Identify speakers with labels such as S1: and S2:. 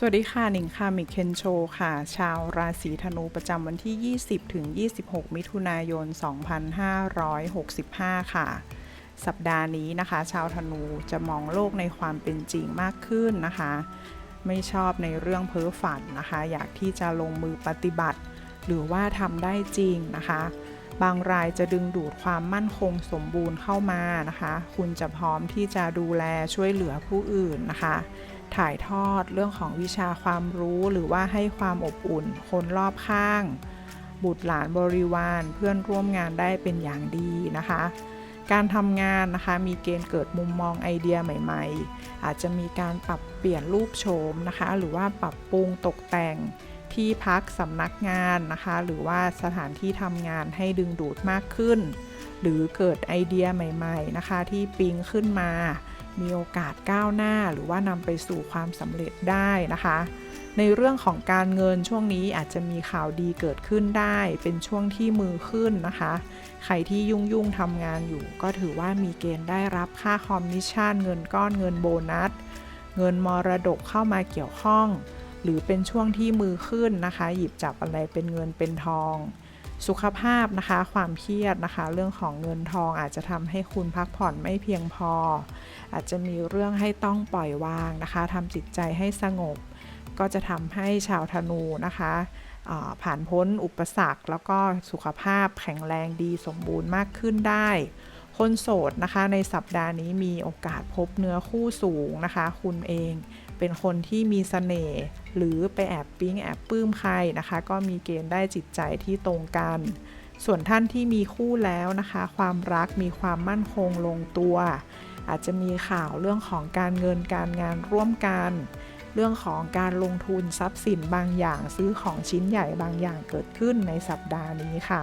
S1: สวัสดีค่ะหนิงค่ะมิเคนโชค่ะ ชาวราศีธนูประจำวันที่ 20 ถึง 26 มิถุนายน 2565 ค่ะ สัปดาห์นี้นะคะ ชาวธนูจะมองโลกในความเป็นจริงมากขึ้นนะคะ ไม่ชอบในเรื่องเพ้อฝันนะคะ อยากที่จะลงมือปฏิบัติ หรือว่าทำได้จริงนะคะ บางรายจะดึงดูดความมั่นคงสมบูรณ์เข้ามานะคะ คุณจะพร้อมที่จะดูแลช่วยเหลือผู้อื่นนะคะ ถ่ายทอดเรื่องของวิชาความรู้หรือว่าให้ความอบอุ่น คนรอบข้าง บุตรหลานบริวารเพื่อนร่วมงานได้เป็นอย่างดีนะคะ การทำงานนะคะมีเกณฑ์เกิดมุมมองไอเดียใหม่ ๆ อาจจะมีการปรับเปลี่ยนรูปโฉมนะคะ หรือว่าปรับปรุงตกแต่งที่พักสำนักงานนะคะ หรือว่าสถานที่ทำงานให้ดึงดูดมากขึ้น หรือเกิดไอเดียใหม่ ๆนะคะ ที่ปิ๊งขึ้นมา มีโอกาสก้าวหน้าหรือว่านำไปสู่ความสำเร็จได้นะคะ ในเรื่องของการเงินช่วงนี้อาจจะมีข่าวดีเกิดขึ้นได้ เป็นช่วงที่มือขึ้นนะคะ ใครที่ยุ่งยุ่งทำงานอยู่ ก็ถือว่ามีเกณฑ์ได้รับค่าคอมมิชชั่น เงินก้อนเงินโบนัส เงินมรดกเข้ามาเกี่ยวข้อง หรือเป็นช่วงที่มือขึ้นนะคะ หยิบจับอะไรเป็นเงินเป็นทอง สุขภาพนะคะ ความเครียดนะคะ เรื่องของเงินทองอาจจะทำให้คุณพักผ่อนไม่เพียงพอ อาจจะมีเรื่องให้ต้องปล่อยวางนะคะทำจิตใจให้สงบ ก็จะทำให้ชาวธนูนะคะผ่านพ้นอุปสรรค แล้วก็สุขภาพแข็งแรงดีสมบูรณ์มากขึ้นได้ คนโสดนะคะในสัปดาห์นี้มีโอกาสพบเนื้อคู่สูงนะคะ คุณเองเป็นคนที่มีเสน่ห์ หรือไปแอบปิ๊งแอบปลื้มใครนะคะ ก็มีเกณฑ์ได้จิตใจที่ตรงกัน ส่วนท่านที่มีคู่แล้วนะคะ ความรักมีความมั่นคงลงตัว อาจจะมีข่าวเรื่องของการเงินการงานร่วมกัน เรื่องของการลงทุนทรัพย์สินบางอย่างซื้อของชิ้นใหญ่บางอย่างเกิดขึ้นในสัปดาห์นี้ค่ะ